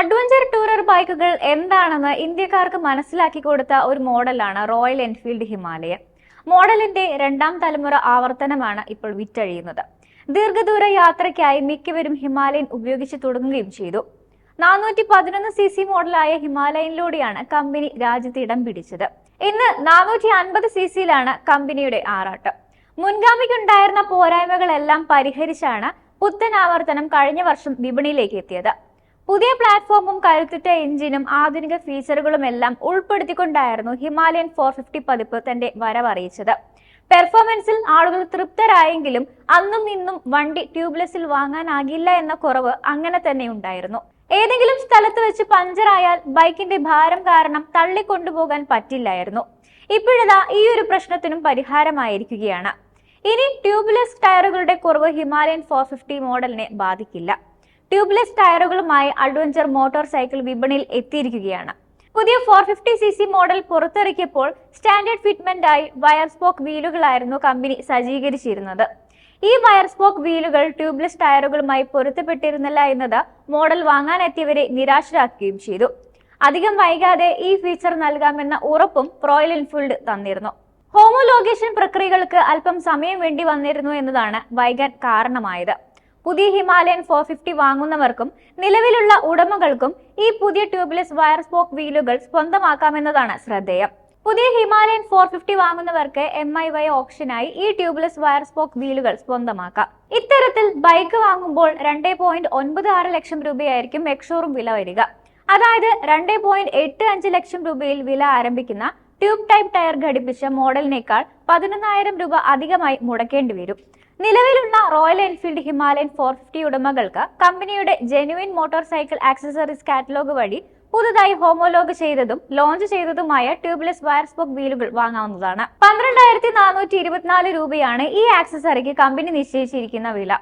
Adventure tourer ബൈക്കുകൾ എന്താണെന്ന് ഇന്ത്യക്കാർക്ക് മനസ്സിലാക്കി കൊടുത്ത ഒരു മോഡലാണ് റോയൽ എൻഫീൽഡ് ഹിമാലയൻ മോഡലിന്റെ രണ്ടാം തലമുറ ആവർത്തനമാണ് ഇപ്പോൾ വിറ്റഴിയുന്നത്. ദീർഘദൂര യാത്രയ്ക്കായി മിക്കവരും ഹിമാലയൻ ഉപയോഗിച്ചു തുടങ്ങുകയും ചെയ്തു. നാനൂറ്റി പതിനൊന്ന് സി സി മോഡലായ ഹിമാലയനിലൂടെയാണ് കമ്പനി രാജ്യത്ത് ഇടം പിടിച്ചത്. ഇന്ന് നാനൂറ്റി അൻപത് സി സിയിലാണ് കമ്പനിയുടെ ആറാട്ടം. മുൻഗാമിക്കുണ്ടായിരുന്ന പോരായ്മകളെല്ലാം പരിഹരിച്ചാണ് പുത്തൻ ആവർത്തനം കഴിഞ്ഞ വർഷം വിപണിയിലേക്ക് എത്തിയത്. പുതിയ പ്ലാറ്റ്ഫോമും കരുത്തുറ്റ എഞ്ചിനും ആധുനിക ഫീച്ചറുകളും എല്ലാം ഉൾപ്പെടുത്തിക്കൊണ്ടായിരുന്നു ഹിമാലയൻ ഫോർ ഫിഫ്റ്റി പതിപ്പ് തന്റെ വരവറിയിച്ചത്. പെർഫോമൻസിൽ ആളുകൾ തൃപ്തരായെങ്കിലും അന്നും ഇന്നും വണ്ടി ട്യൂബ്ലെസ്സിൽ വാങ്ങാനാകില്ല എന്ന കുറവ് അങ്ങനെ തന്നെ ഉണ്ടായിരുന്നു. ഏതെങ്കിലും സ്ഥലത്ത് വെച്ച് പഞ്ചറായാൽ ബൈക്കിന്റെ ഭാരം കാരണം തള്ളിക്കൊണ്ടുപോകാൻ പറ്റില്ലായിരുന്നു. ഇപ്പോഴിതാ ഈ ഒരു പ്രശ്നത്തിനും പരിഹാരമായിരിക്കുകയാണ്. ഇനി ട്യൂബ്ലെസ് ടയറുകളുടെ കുറവ് ഹിമാലയൻ ഫോർ ഫിഫ്റ്റി മോഡലിനെ ബാധിക്കില്ല. ട്യൂബ്ലെസ് ടയറുകളുമായി അഡ്വഞ്ചർ മോട്ടോർ സൈക്കിൾ വിപണിയിൽ എത്തിയിരിക്കുകയാണ്. പുതിയ four fifty C C model പുറത്തിറക്കിയപ്പോൾ standard ഫിറ്റ്മെന്റായി വയർ സ്പോക്ക് വീലുകളായിരുന്നു കമ്പനി സജ്ജീകരിച്ചിരുന്നത്. ഈ വയർ സ്പോക്ക് വീലുകൾ ട്യൂബ്ലെസ് ടയറുകളുമായി പൊരുത്തപ്പെട്ടിരുന്നില്ല എന്നത് മോഡൽ വാങ്ങാനെത്തിയവരെ നിരാശരാക്കുകയും ചെയ്തു. അധികം വൈകാതെ ഈ ഫീച്ചർ നൽകാമെന്ന ഉറപ്പും റോയൽ എൻഫീൽഡ് തന്നിരുന്നു. ഹോമോലോഗേഷൻ പ്രക്രിയകൾക്ക് അല്പം സമയം വേണ്ടി വന്നിരുന്നു എന്നതാണ് വൈകാൻ കാരണമായത്. പുതിയ ഹിമാലയൻ ഫോർ ഫിഫ്റ്റി വാങ്ങുന്നവർക്കും നിലവിലുള്ള ഉടമകൾക്കും ഈ പുതിയ ട്യൂബ്ലെസ് വയർ സ്പോക്ക് വീലുകൾ സ്വന്തമാക്കാമെന്നതാണ് ശ്രദ്ധേയം. പുതിയ ഹിമാലയൻ ഫോർ ഫിഫ്റ്റി വാങ്ങുന്നവർക്ക് എം ഐ വൈ ഓപ്ഷനായി ഈ ട്യൂബ്ലെസ് വയർ സ്പോക്ക് വീലുകൾ സ്വന്തമാക്കാം. ഇത്തരത്തിൽ ബൈക്ക് വാങ്ങുമ്പോൾ രണ്ട് പോയിന്റ് ഒൻപത് ആറ് ലക്ഷം രൂപയായിരിക്കും എക്സോറും വില വരിക. അതായത് രണ്ട് പോയിന്റ് എട്ട് അഞ്ച് ലക്ഷം രൂപയിൽ വില ആരംഭിക്കുന്ന ട്യൂബ് ടൈപ്പ് ടയർ ഘടിപ്പിച്ച മോഡലിനേക്കാൾ പതിനൊന്നായിരം രൂപ അധികമായി മുടക്കേണ്ടി വരും. നിലവിലുള്ള Royal Enfield Himalayan four fifty ഉടമകൾക്ക് കമ്പനിയുടെ genuine motorcycle accessories catalogue വഴി പുതുതായി ഹോമോലോഗ് ചെയ്തതും ലോഞ്ച് ചെയ്തതുമായ ട്യൂബ്ലെസ് വയർ സ്പോക്ക് വീലുകൾ വാങ്ങാവുന്നതാണ്. പന്ത്രണ്ടായിരത്തി നാനൂറ്റി ഇരുപത്തിനാല് രൂപയാണ് ഈ ആക്സസറിക്ക് കമ്പനി നിശ്ചയിച്ചിരിക്കുന്ന വില.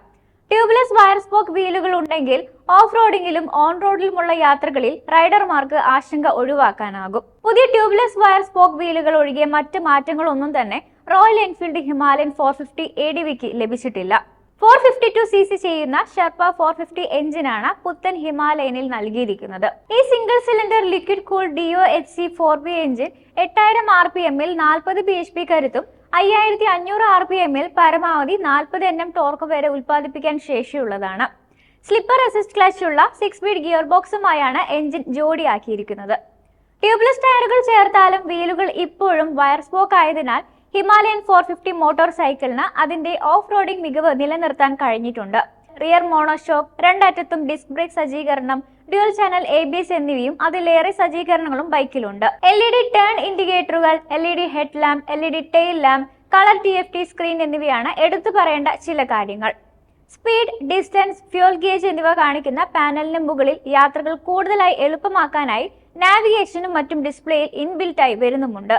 ട്യൂബ്ലെസ് വയർ സ്പോക്ക് വീലുകൾ ഉണ്ടെങ്കിൽ ഓഫ് റോഡിങ്ങിലും ഓൺ റോഡിലുമുള്ള യാത്രകളിൽ റൈഡർമാർക്ക് ആശങ്ക ഒഴിവാക്കാനാകും. പുതിയ ട്യൂബ്ലെസ് വയർ സ്പോക്ക് വീലുകൾ ഒഴികെ മറ്റ് മാറ്റങ്ങളൊന്നും തന്നെ Royal Enfield Himalayan four fifty A D വിക്ക് ലഭിച്ചിട്ടില്ല. Four fifty two C C ചെയ്യുന്ന ഷെർപ്പ ഫോർ ഫിഫ്റ്റി എഞ്ചിനാണ് പുത്തൻ ഹിമാലയനിൽ നൽകിയിരിക്കുന്നത്. ഈ single cylinder liquid cool D O H C four B engine എട്ടായിരം ആർ പി എമ്മിൽ നാൽപ്പത് ബി എച്ച് പി കരുത്തും അയ്യായിരത്തി അഞ്ഞൂറ് ആർ പി എമ്മിൽ പരമാവധി നാൽപ്പത് എൻ എം ടോർക്ക് വരെ ഉൽപ്പാദിപ്പിക്കാൻ ശേഷിയുള്ളതാണ്. സ്ലിപ്പർ അസിസ്റ്റ് ക്ലച്ച് ഉള്ള സിക്സ് സ്പീഡ് ഗിയർ ബോക്സുമായാണ് എഞ്ചിൻ ജോഡിയാക്കിയിരിക്കുന്നത്. ട്യൂബ്ലെസ് ടയറുകൾ ചേർത്താലും വീലുകൾ ഇപ്പോഴും വയർ സ്പോക്ക് ആയതിനാൽ ഹിമാലയൻ ഫോർ ഫിഫ്റ്റി മോട്ടോർ സൈക്കിളിന് അതിന്റെ ഓഫ് റോഡിംഗ് മികവ് നിലനിർത്താൻ കഴിഞ്ഞിട്ടുണ്ട്. റിയർ മോണോഷോക്ക് രണ്ടറ്റത്തും ഡിസ്ക് ബ്രേക്ക് സജ്ജീകരണം dual channel A B S എന്നിവയും അതിലേറെ സജ്ജീകരണങ്ങളും ബൈക്കിലുണ്ട്. L E D turn ഇൻഡിക്കേറ്ററുകൾ L E D head lamp L E D tail lamp colour T F T screen എന്നിവയാണ് എടുത്തു പറയേണ്ട ചില കാര്യങ്ങൾ. സ്പീഡ് ഡിസ്റ്റൻസ് ഫ്യൂൽ ഗേജ് എന്നിവ കാണിക്കുന്ന പാനലിന് മുകളിൽ യാത്രകൾ കൂടുതലായി എളുപ്പമാക്കാനായി നാവിഗേഷനും മറ്റും ഡിസ്പ്ലേയിൽ ഇൻബിൽറ്റായി വരുന്നുമുണ്ട്.